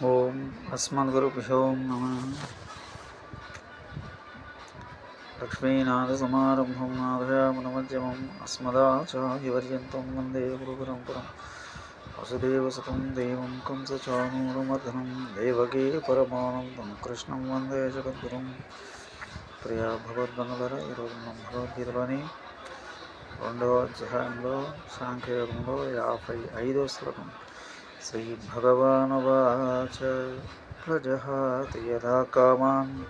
ఓం అస్మద్గురుభ్యో నమ. లక్ష్మీనాథసమారంభం నాదయామనమధ్యమం అస్మదాచార్యవర్యంతం వందే గురుపరంపరం. వసుదేవసుతం దేవం కంసచానూరమర్దనం దేవకీ పరమానందం కృష్ణం వందే జగద్గురుం. ప్రియా భగవద్బంధులరా ఈరోజు మనం భగవద్గీతలోని రెండవ అధ్యాయంలో సాంఖ్యయోగంలో యాభై ఐదో శ్లోకం. श्रीभगवानुवाच प्रजहाति यदा कामान्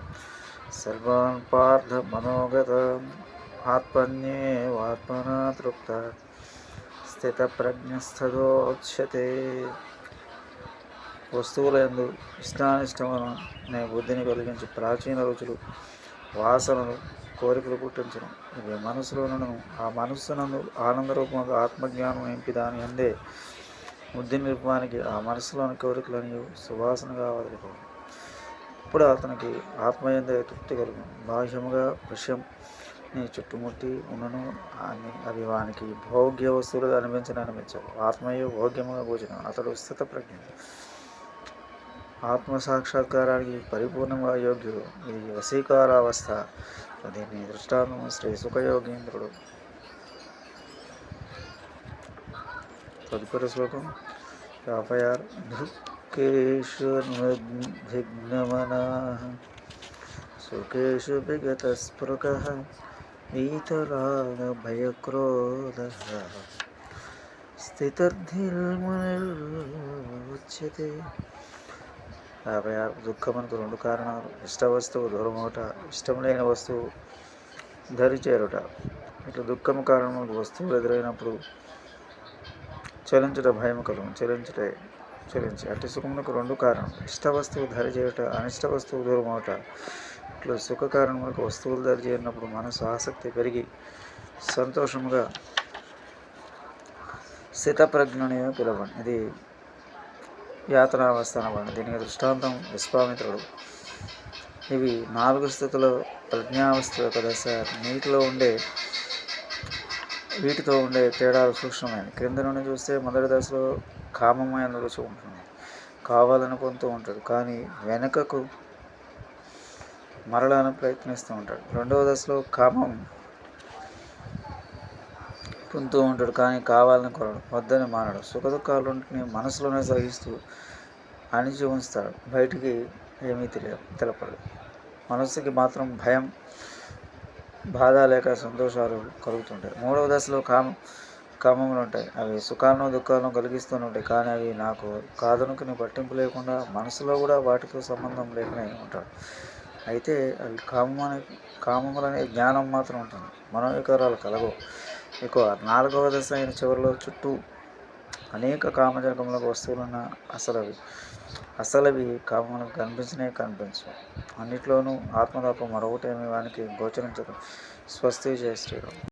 सर्वान् पार्थमनोगतान् आत्मन्येवात्मना तृप्ता స్థితప్రజ్ఞస్థోచ్యతే వస్తువులందు ఇష్టానిష్టమును నే బుద్ధిని కలిగించి ప్రాచీన రుచులు వాసనలు కోరికలు పుట్టించడం ఇవి మనసులోనూ ఆ మనస్సునందు ఆనందరూపంగా ఆత్మజ్ఞానం నింపి దాని అందే బుద్ధి నిరూపానికి ఆ మనసులోని కోరికలని సువాసనగా వదిలిపోవు ఇప్పుడు అతనికి ఆత్మయంద తృప్తి కలుగు బాహ్యముగా విషయం నీ చుట్టుముట్టి ఉన్నను అని అవి వానికి భోగ్య వస్తువులుగా అనిపించని అనిపించవు ఆత్మయే భోగ్యముగా భోజనం అతడు స్థిత ప్రజ్ఞ. ఆత్మ సాక్షాత్కారానికి పరిపూర్ణంగా యోగ్యుడు. ఇది వశీకారావస్థ. దీన్ని దృష్టాంతం శ్రీ సుఖయోగేంద్రుడు. తదుపరి శ్లోకం. యాభై ఆరు దుఃఖేష్విఘ్నమనా సుఖేషు విగత స్పృగ వీతరాగ భయక్రోధ స్థితర్ధిర్మునిర్ముచ్యతే యాభై ఆరు దుఃఖమునకు రెండు కారణాలు. ఇష్ట వస్తువు దూరమవుట ఇష్టం లేని వస్తువు ధరి చేరుట ఇట్లా దుఃఖము కారణం వస్తువులు ఎదురైనప్పుడు చలించుట భయం కలుగు చలించుట చలించి. అట్టి సుఖమునకు రెండు కారణం. ఇష్ట వస్తువు ధరి చేయుట అనిష్ట వస్తువు దూరం అవట ఇట్లా సుఖ కారణములకు వస్తువులు ధరి చేరినప్పుడు మనసు ఆసక్తి పెరిగి సంతోషముగా స్థితప్రజ్ఞుని పిలవండి ఇది యాతనావస్థ అనబడి దీనికి దృష్టాంతం విశ్వామిత్రుడు. ఇవి నాలుగు స్థితుల ప్రజ్ఞావస్థ యొక్క దశ. నీటిలో ఉండే వీటితో ఉండే తేడాలు సూక్ష్మమైన క్రింద నుండి చూస్తే మొదటి దశలో కామమైన రుచి ఉంటుంది. కావాలని పొందుతూ ఉంటాడు కానీ వెనుకకు మరలాలని ప్రయత్నిస్తూ ఉంటాడు. రెండవ దశలో కామం పొందుతూ ఉంటాడు కానీ కావాలని కొరడు వద్దని మానడు. సుఖ దుఃఖాలుంటిని మనసులోనే సహిస్తూ అణిచి ఉంచుతాడు. బయటికి ఏమీ తెలియ తెలపడు. మనసుకి మాత్రం భయం బాధ లేక సంతోషాలు కలుగుతుంటాయి. మూడవ దశలో కామ కామములు ఉంటాయి. అవి సుఖాలను దుఃఖాలను కలిగిస్తూనే ఉంటాయి. కానీ అవి నాకు కాదనుకుని పట్టింపు లేకుండా మనసులో కూడా వాటితో సంబంధం లేకనే ఉంటాడు అయితే అవి కామం కామములనే జ్ఞానం మాత్రం ఉంటుంది. మనోవికారాలు కలగవు. ఎక్కువ నాలుగవ దశ అయిన చివరిలో చుట్టూ అనేక కామజనకములకు వస్తువులున్న అసలవి. అసలవి కామములకు కనిపించనే కనిపించవు అన్నిట్లోనూ ఆత్మతత్వం మరొకటేమి వానికి గోచరించదు. స్వస్తి జయ శ్రీరామ్